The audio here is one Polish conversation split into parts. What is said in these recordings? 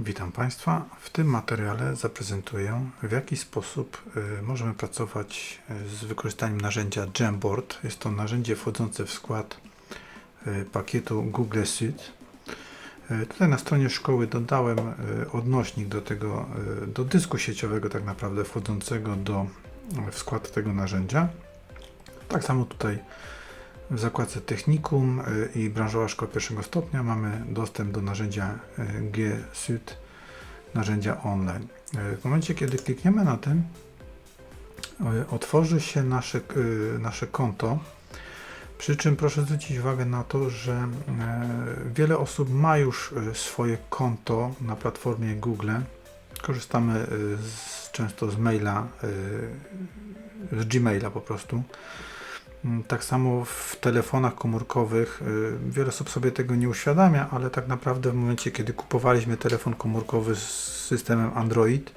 Witam Państwa. W tym materiale zaprezentuję, w jaki sposób y, możemy pracować y, z wykorzystaniem narzędzia Jamboard. Jest to narzędzie wchodzące w skład y, pakietu Google Suite. Tutaj na stronie szkoły dodałem odnośnik do tego, do dysku sieciowego tak naprawdę wchodzącego do, w skład tego narzędzia. Tak samo tutaj w zakładce Technikum y, i Branżowa Szkoła Pierwszego Stopnia mamy dostęp do narzędzia y, G Suite, narzędzia online. Y, W momencie, kiedy klikniemy na tym, y, otworzy się nasze, y, nasze konto. Przy czym proszę zwrócić uwagę na to, że wiele osób ma już swoje konto na platformie Google. Korzystamy z, często z maila, z Gmaila po prostu. Mm, Tak samo w telefonach komórkowych y, wiele osób sobie tego nie uświadamia, ale tak naprawdę w momencie, kiedy kupowaliśmy telefon komórkowy z systemem Android,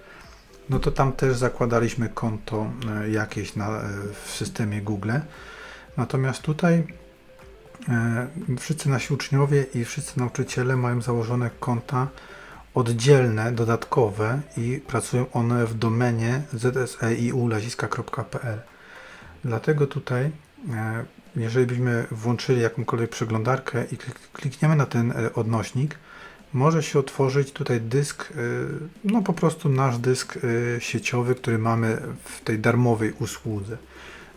no to tam też zakładaliśmy konto y, jakieś na, y, w systemie Google. Natomiast tutaj wszyscy nasi uczniowie i wszyscy nauczyciele mają założone konta oddzielne, dodatkowe i pracują one w domenie zseiu.pl. Dlatego tutaj, jeżeli byśmy włączyli jakąkolwiek przeglądarkę i klik- klikniemy na ten e, odnośnik, może się otworzyć tutaj dysk, e, no po prostu nasz dysk e, sieciowy, który mamy w tej darmowej usłudze.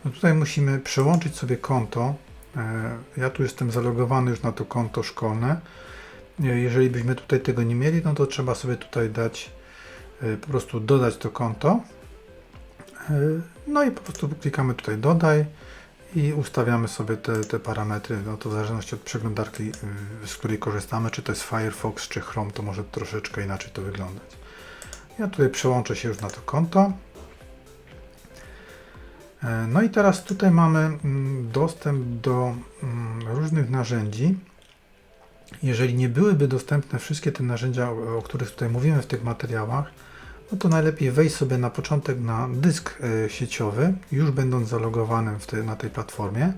No tutaj musimy przełączyć sobie konto. E, Ja tu jestem zalogowany już na to konto szkolne. E, Jeżeli byśmy tutaj tego nie mieli, no to trzeba sobie tutaj dać, e, po prostu dodać to konto. E, No i po prostu klikamy tutaj dodaj i ustawiamy sobie te, te parametry, no to w zależności od przeglądarki, y, z której korzystamy, czy to jest Firefox, czy Chrome, to może troszeczkę inaczej to wyglądać. Ja tutaj przełączę się już na to konto. E, No i teraz tutaj mamy mm, dostęp do mm, różnych narzędzi. Jeżeli nie byłyby dostępne wszystkie te narzędzia, o o których tutaj mówimy w tych materiałach, no to najlepiej wejść sobie na początek na dysk e, sieciowy, już będąc zalogowanym te, na tej platformie.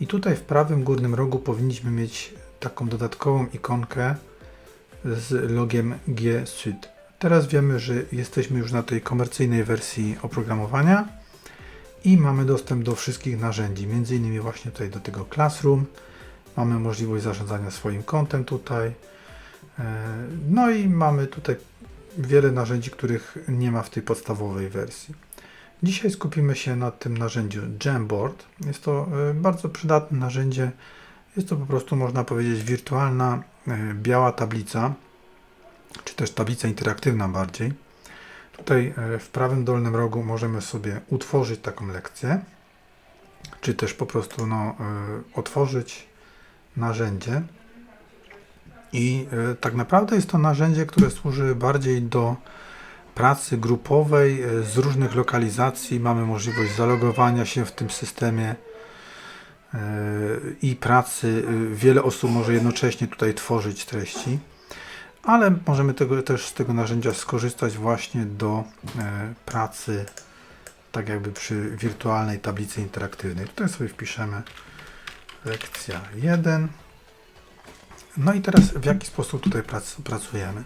I tutaj w prawym górnym rogu powinniśmy mieć taką dodatkową ikonkę z logiem G Suite. Teraz wiemy, że jesteśmy już na tej komercyjnej wersji oprogramowania i mamy dostęp do wszystkich narzędzi, między innymi właśnie tutaj do tego Classroom. Mamy możliwość zarządzania swoim kontem tutaj. E, No i mamy tutaj wiele narzędzi, których nie ma w tej podstawowej wersji. Dzisiaj skupimy się na tym narzędziu Jamboard. Jest to e, bardzo przydatne narzędzie. Jest to po prostu, można powiedzieć, wirtualna e, biała tablica, czy też tablica interaktywna bardziej. Tutaj e, w prawym dolnym rogu możemy sobie utworzyć taką lekcję, czy też po prostu no, otworzyć narzędzie. I e, tak naprawdę jest to narzędzie, które służy bardziej do pracy grupowej e, z różnych lokalizacji. Mamy możliwość zalogowania się w tym systemie e, i pracy. Wiele osób może jednocześnie tutaj tworzyć treści, ale możemy tego, też z tego narzędzia skorzystać właśnie do pracy, tak jakby przy wirtualnej tablicy interaktywnej. Tutaj sobie wpiszemy lekcja 1. No i teraz w jaki sposób tutaj prac, pracujemy?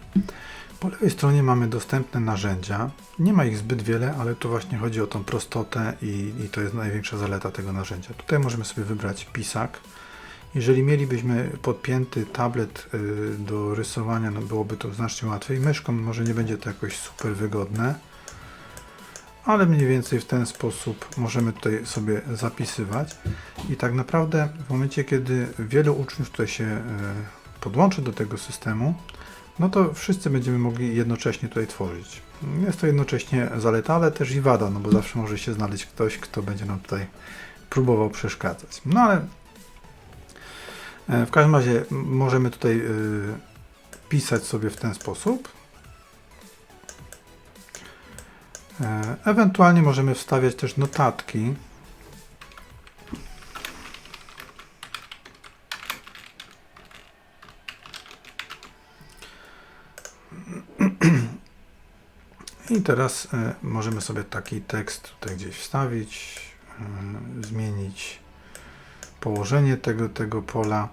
Po lewej stronie mamy dostępne narzędzia. Nie ma ich zbyt wiele, ale tu właśnie chodzi o tą prostotę i, i to jest największa zaleta tego narzędzia. Tutaj możemy sobie wybrać pisak. Jeżeli mielibyśmy podpięty tablet y, do rysowania, no byłoby to znacznie łatwiej. Myszką może nie będzie to jakoś super wygodne, ale mniej więcej w ten sposób możemy tutaj sobie zapisywać. I tak naprawdę w momencie, kiedy wielu uczniów tutaj się e, podłączy do tego systemu, no to wszyscy będziemy mogli jednocześnie tutaj tworzyć. Jest to jednocześnie zaleta, ale też i wada, no bo zawsze może się znaleźć ktoś, kto będzie nam tutaj próbował przeszkadzać. No ale e, w każdym razie możemy tutaj e, pisać sobie w ten sposób. Ewentualnie możemy wstawiać też notatki. I teraz e, możemy sobie taki tekst tutaj gdzieś wstawić, e, zmienić położenie tego, tego pola.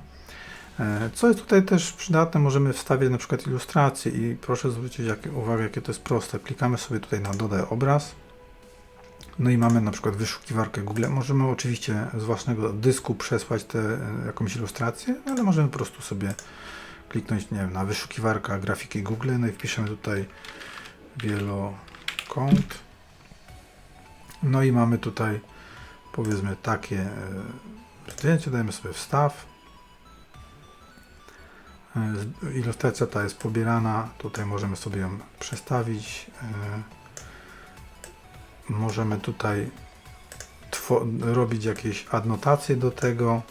E, Co jest tutaj też przydatne, możemy wstawić na przykład ilustrację i proszę zwrócić uwagę, jakie to jest proste. Klikamy sobie tutaj na dodaj obraz. No i mamy na przykład wyszukiwarkę Google. Możemy oczywiście z własnego dysku przesłać tę e, jakąś ilustrację, ale możemy po prostu sobie kliknąć nie wiem, na wyszukiwarka grafiki Google, no i wpiszemy tutaj wielokąt. No i mamy tutaj powiedzmy takie e, zdjęcie, dajemy sobie wstaw. E, Ilustracja ta jest pobierana, tutaj możemy sobie ją przestawić. e, Możemy tutaj robić jakieś adnotacje do tego.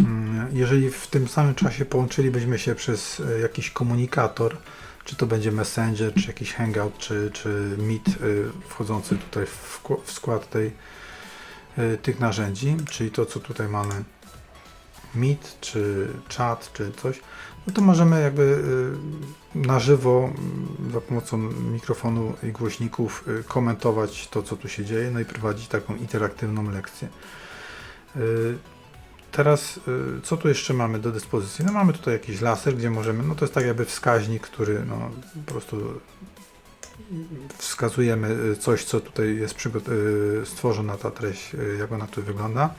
Mm, Jeżeli w tym samym czasie połączylibyśmy się przez e, jakiś komunikator, czy to będzie Messenger, czy jakiś Hangout, czy, czy Meet wchodzący tutaj w skład tej, tych narzędzi, czyli to co tutaj mamy Meet, czy czat, czy coś, no to możemy jakby y, na żywo y, za pomocą mikrofonu i głośników y, komentować to, co tu się dzieje, no i prowadzić taką interaktywną lekcję. Y, Teraz, co tu jeszcze mamy do dyspozycji? No mamy tutaj jakiś laser, gdzie możemy, no to jest tak jakby wskaźnik, który no, po prostu wskazujemy coś, co tutaj jest stworzona ta treść, jak ona tu wygląda.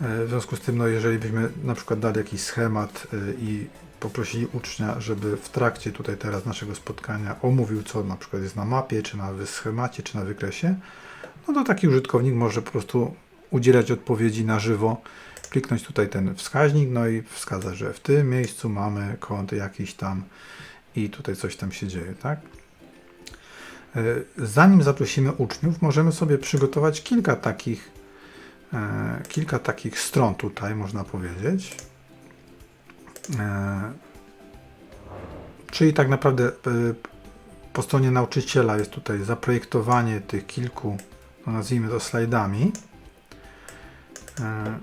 E, W związku z tym, no jeżeli byśmy na przykład dali jakiś schemat y, i poprosili ucznia, żeby w trakcie tutaj teraz naszego spotkania omówił, co na przykład jest na mapie, czy na schemacie, czy na wykresie, no to taki użytkownik może po prostu udzielać odpowiedzi na żywo, kliknąć tutaj ten wskaźnik, no i wskazać, że w tym miejscu mamy kąt jakiś tam i tutaj coś tam się dzieje, tak? E, Zanim zaprosimy uczniów, możemy sobie przygotować kilka takich e, kilka takich stron tutaj, można powiedzieć. E, czyli tak naprawdę e, po stronie nauczyciela jest tutaj zaprojektowanie tych kilku, no nazwijmy to slajdami. E,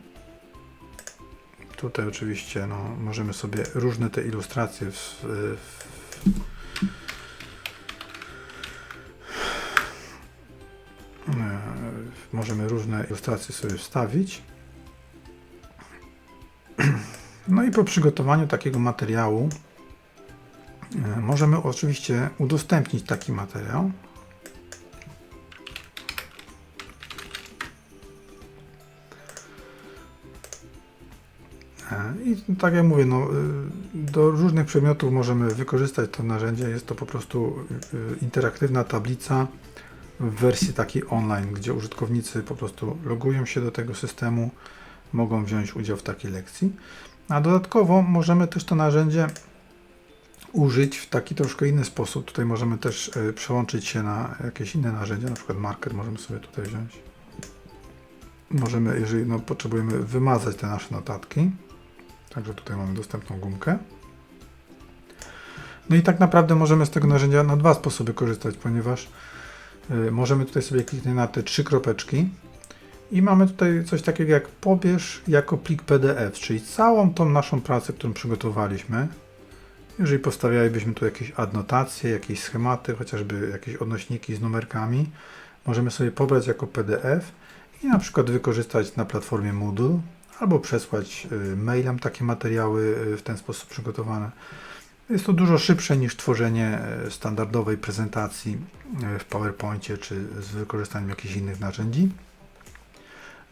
tutaj oczywiście no, możemy sobie różne te ilustracje w, w, możemy różne ilustracje sobie wstawić. No i po przygotowaniu takiego materiału e, możemy oczywiście udostępnić taki materiał. E, I tak jak mówię, no, y, do różnych przedmiotów możemy wykorzystać to narzędzie. Jest to po prostu interaktywna tablica w wersji takiej online, gdzie użytkownicy po prostu logują się do tego systemu, mogą wziąć udział w takiej lekcji. A dodatkowo możemy też to narzędzie użyć w taki troszkę inny sposób. Tutaj możemy też e, przełączyć się na jakieś inne narzędzia, na przykład marker możemy sobie tutaj wziąć. Możemy, jeżeli no, potrzebujemy wymazać te nasze notatki, także tutaj mamy dostępną gumkę. No i tak naprawdę możemy z tego narzędzia na dwa sposoby korzystać, ponieważ możemy tutaj sobie kliknąć na te trzy kropeczki i mamy tutaj coś takiego jak pobierz jako plik PDF, czyli całą tą naszą pracę, którą przygotowaliśmy. Jeżeli postawialibyśmy tu jakieś adnotacje, jakieś schematy, chociażby jakieś odnośniki z numerkami, możemy sobie pobrać jako PDF i na przykład wykorzystać na platformie Moodle albo przesłać y, mailem takie materiały y, w ten sposób przygotowane. Jest to dużo szybsze niż tworzenie e, standardowej prezentacji e, w PowerPoincie czy z wykorzystaniem jakichś innych narzędzi.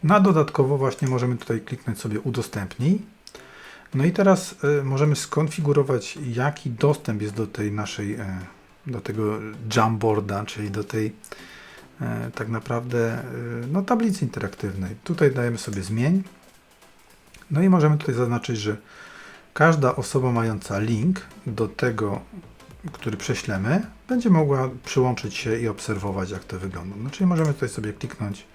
Na dodatkowo właśnie możemy tutaj kliknąć sobie udostępnij. No i teraz e, możemy skonfigurować jaki dostęp jest do tej naszej, do tego Jamboarda, czyli do tej tak naprawdę no, tablicy interaktywnej. Tutaj dajemy sobie zmień. No i możemy tutaj zaznaczyć, że każda osoba mająca link do tego, który prześlemy, będzie mogła przyłączyć się i obserwować, jak to wygląda. No, czyli możemy tutaj sobie kliknąć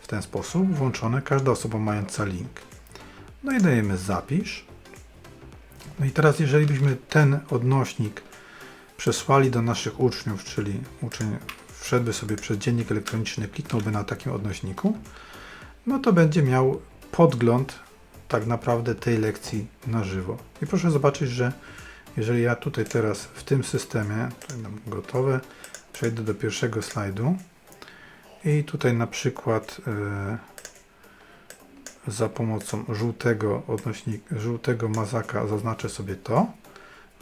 w ten sposób, włączone, każda osoba mająca link. No i dajemy zapisz. No i teraz, jeżeli byśmy ten odnośnik przesłali do naszych uczniów, czyli uczeń wszedłby sobie przez dziennik elektroniczny, kliknąłby na takim odnośniku, no to będzie miał podgląd tak naprawdę tej lekcji na żywo. I proszę zobaczyć, że jeżeli ja tutaj teraz w tym systemie, mam gotowe, przejdę do pierwszego slajdu i tutaj na przykład za pomocą żółtego odnośnik, żółtego mazaka zaznaczę sobie to,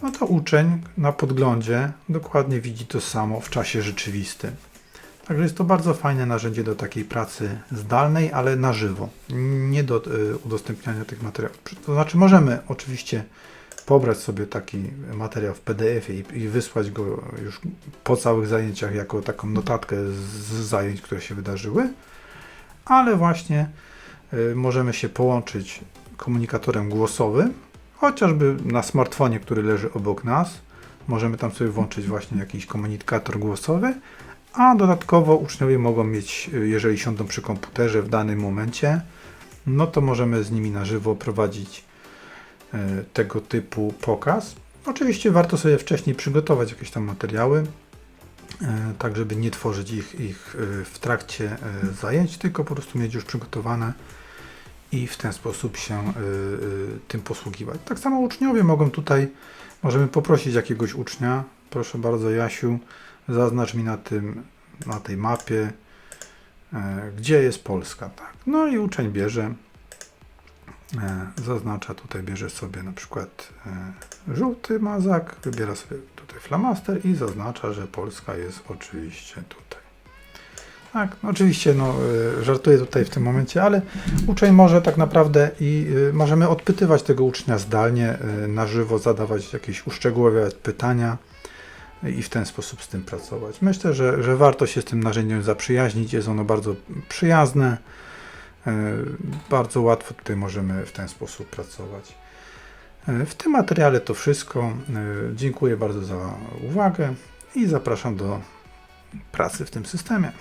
no to uczeń na podglądzie dokładnie widzi to samo w czasie rzeczywistym. Także jest to bardzo fajne narzędzie do takiej pracy zdalnej, ale na żywo, nie do y, udostępniania tych materiałów. To znaczy możemy oczywiście pobrać sobie taki materiał w PDF-ie i, i wysłać go już po całych zajęciach jako taką notatkę z, z zajęć, które się wydarzyły, ale właśnie y, możemy się połączyć komunikatorem głosowym, chociażby na smartfonie, który leży obok nas. Możemy tam sobie włączyć właśnie jakiś komunikator głosowy, a dodatkowo uczniowie mogą mieć, y, jeżeli siądą przy komputerze w danym momencie, no to możemy z nimi na żywo prowadzić y, tego typu pokaz. Oczywiście warto sobie wcześniej przygotować jakieś tam materiały, y, tak żeby nie tworzyć ich, ich w trakcie zajęć, tylko po prostu mieć już przygotowane i w ten sposób się tym posługiwać. Tak samo uczniowie mogą tutaj, możemy poprosić jakiegoś ucznia, proszę bardzo Jasiu, zaznacz mi na tym, na tej mapie, e, gdzie jest Polska, tak. No i uczeń bierze, e, zaznacza tutaj, bierze sobie na przykład e, żółty mazak, wybiera sobie tutaj flamaster i zaznacza, że Polska jest oczywiście tutaj. Tak, no oczywiście, no, żartuję tutaj w tym momencie, ale uczeń może tak naprawdę i możemy odpytywać tego ucznia zdalnie, na żywo, zadawać jakieś uszczegółowiać pytania i w ten sposób z tym pracować. Myślę, że, że warto się z tym narzędziem zaprzyjaźnić. Jest ono bardzo przyjazne. e, Bardzo łatwo tutaj możemy w ten sposób pracować. E, W tym materiale to wszystko. E, Dziękuję bardzo za uwagę i zapraszam do pracy w tym systemie.